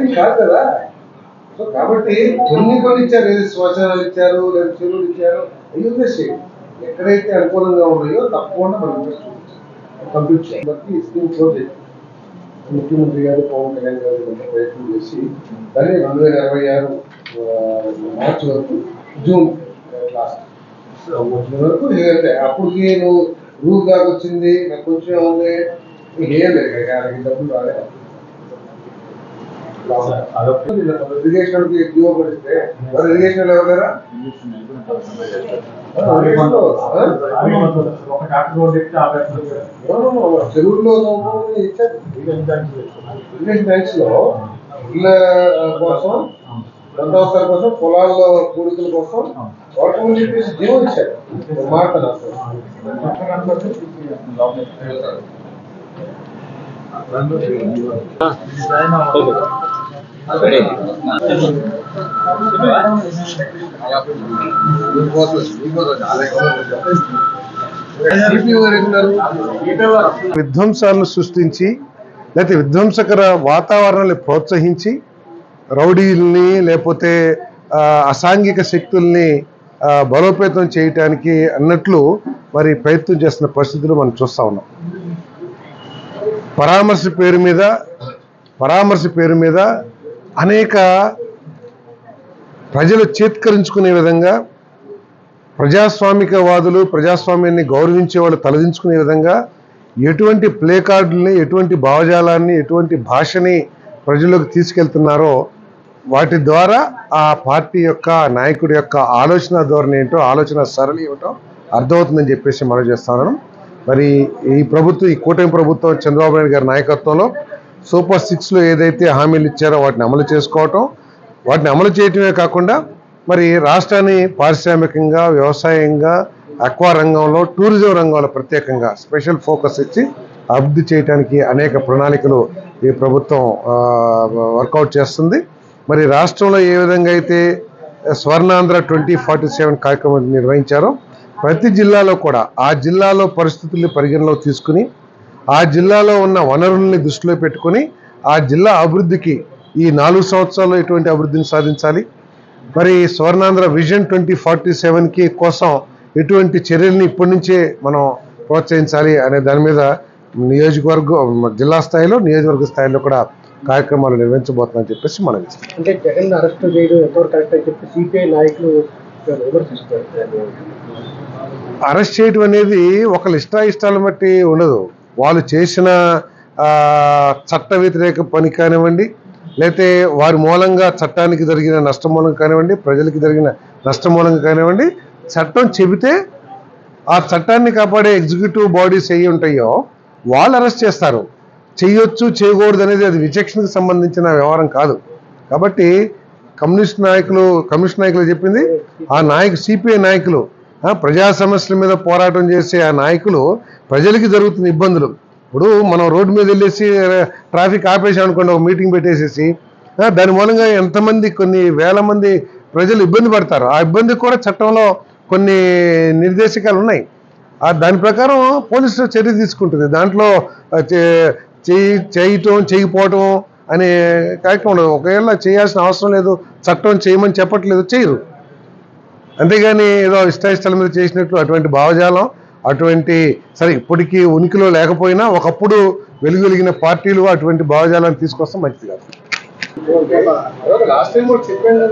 Matching కాదు కదా. So కాబట్టి కొన్ని కొన్ని ఇచ్చారు ఏది శ్మశానాలు ఇచ్చారు లేదా చెరువులు ఇచ్చారు అయ్యి ఉద్దేశం ఎక్కడైతే అనుకూలంగా ఉన్నాయో తప్పకుండా మనం కంప్లీట్ చేయాలి. ఈ స్కీమ్ క్లోజ్ చేయాలి ముఖ్యమంత్రి గారు పవన్ కళ్యాణ్ గారు కొంత ప్రయత్నం చేసి దాన్ని రెండు వేల ఇరవై ఆరు మార్చి వరకు జూన్ లాస్ట్ జూన్ వరకు ఎందుకంటే అప్పటికి నువ్వు రూల్ దాకా వచ్చింది నాకు కొంచెం ఉంది ఏం లేదు ఇక డబ్బులు రాలేదు ఇరిగేషన్ జీవో పడిస్తే మరి ఇరిగేషన్ ఎవరు ఒక డాక్టర్ రోడ్ ఎక్కితే ఆపేస్తారు చెరువుల్లో తోముకోమని ఇచ్చారు ఇరిగేషన్ ట్యాంక్స్ లో ఇళ్ళ కోసం దండవసరాల కోసం పొలాల్లో కూడికల కోసం వాటర్ అని చెప్పేసి జీవో ఇచ్చారు మాట్లాడు విధ్వంసాలను సృష్టించి లేకపోతే విధ్వంసకర వాతావరణాన్ని ప్రోత్సహించి రౌడీల్ని లేకపోతే అసాంఘిక శక్తుల్ని బలోపేతం చేయటానికి అన్నట్లు మరి ప్రయత్నం చేస్తున్న పరిస్థితులు మనం చూస్తా ఉన్నాం. పరామర్శ పేరు మీద పరామర్శ పేరు మీద అనేక ప్రజలు చేత్కరించుకునే విధంగా ప్రజాస్వామికవాదులు ప్రజాస్వామ్యాన్ని గౌరవించే వాళ్ళు తలదించుకునే విధంగా ఎటువంటి ప్లే కార్డుల్ని ఎటువంటి భావజాలాన్ని ఎటువంటి భాషని ప్రజల్లోకి తీసుకెళ్తున్నారో వాటి ద్వారా ఆ పార్టీ యొక్క నాయకుడి యొక్క ఆలోచన ధోరణి ఏంటో ఆలోచన సరళి ఏమిటో అర్థమవుతుందని చెప్పేసి మనం చేస్తున్నాను మరి ఈ ప్రభుత్వం ఈ కూటమి ప్రభుత్వం చంద్రబాబు నాయుడు గారి నాయకత్వంలో సూపర్ సిక్స్లో ఏదైతే హామీలు ఇచ్చారో వాటిని అమలు చేసుకోవటం వాటిని అమలు చేయటమే కాకుండా మరి రాష్ట్రాన్ని పారిశ్రామికంగా వ్యవసాయంగా అక్వా రంగంలో టూరిజం రంగంలో ప్రత్యేకంగా స్పెషల్ ఫోకస్ ఇచ్చి అభివృద్ధి చేయడానికి అనేక ప్రణాళికలు ఈ ప్రభుత్వం వర్కౌట్ చేస్తుంది. మరి రాష్ట్రంలో ఏ విధంగా అయితే స్వర్ణాంధ్ర ట్వంటీ ఫార్టీ సెవెన్ కార్యక్రమం నిర్వహించారో ప్రతి జిల్లాలో కూడా ఆ జిల్లాలో పరిస్థితుల్ని పరిగణలోకి తీసుకుని ఆ జిల్లాలో ఉన్న వనరుల్ని దృష్టిలో పెట్టుకొని ఆ జిల్లా అభివృద్ధికి ఈ నాలుగు సంవత్సరాల్లో ఎటువంటి అభివృద్ధిని సాధించాలి? మరి స్వర్ణాంధ్ర విజన్ ట్వంటీ ఫార్టీ సెవెన్కి కోసం ఎటువంటి చర్యల్ని ఇప్పటి నుంచే మనం ప్రోత్సహించాలి అనే దాని మీద నియోజకవర్గం జిల్లా స్థాయిలో నియోజకవర్గ స్థాయిలో కూడా కార్యక్రమాలు నిర్వహించబోతున్నామని చెప్పేసి మనం అంటే జగన్ అరెస్ట్ చేయడం ఎంతవరకు కరెక్ట్ అని చెప్పి సిపిఐ నాయకులు విమర్శిస్తారు అరెస్ట్ చేయడం అనేది ఒకళ్ళ ఇష్టాయిష్టాలను బట్టి ఉండదు. వాళ్ళు చేసిన చట్ట వ్యతిరేక పని కానివ్వండి లేకపోతే వారి మూలంగా చట్టానికి జరిగిన నష్టం మూలంగా కానివ్వండి ప్రజలకి జరిగిన నష్టం మూలంగా కానివ్వండి చట్టం చెబితే ఆ చట్టాన్ని కాపాడే ఎగ్జిక్యూటివ్ బాడీస్ ఏవి ఉంటాయో వాళ్ళు అరెస్ట్ చేస్తారు. చేయొచ్చు చేయకూడదు అనేది అది విచక్షణకు సంబంధించిన వ్యవహారం కాదు. కాబట్టి కమ్యూనిస్ట్ నాయకులు కమ్యూనిస్ట్ నాయకులు చెప్పింది ఆ నాయకు సిపిఐ నాయకులు ప్రజా సమస్యల మీద పోరాటం చేసే ఆ నాయకులు ప్రజలకి జరుగుతున్న ఇబ్బందులు. ఇప్పుడు మనం రోడ్డు మీద వెళ్ళేసి ట్రాఫిక్ ఆపేసాం అనుకోండి ఒక మీటింగ్ పెట్టేసేసి దాని మూలంగా ఎంతమంది కొన్ని వేల మంది ప్రజలు ఇబ్బంది పడతారు. ఆ ఇబ్బంది కూడా చట్టంలో కొన్ని నిర్దేశకాలు ఉన్నాయి. ఆ దాని ప్రకారం పోలీసులు చర్య తీసుకుంటుంది. దాంట్లో చే- చేయి చేయటం చేయకపోవటం అనే కార్యక్రమం ఉండదు. ఒకవేళ చేయాల్సిన అవసరం లేదు చట్టం చేయమని చెప్పట్లేదు చేయరు. అంతేగాని ఏదో ఇష్టాయిష్టాల మీద చేసినట్లు అటువంటి భావజాలం అటువంటి సరే ఇప్పటికీ ఉనికిలో లేకపోయినా ఒకప్పుడు వెలుగు వెలిగిన పార్టీలు అటువంటి భావజాలాన్ని తీసుకొస్తాం మంచిది కాదు. లాస్ట్ టైం చెప్పాను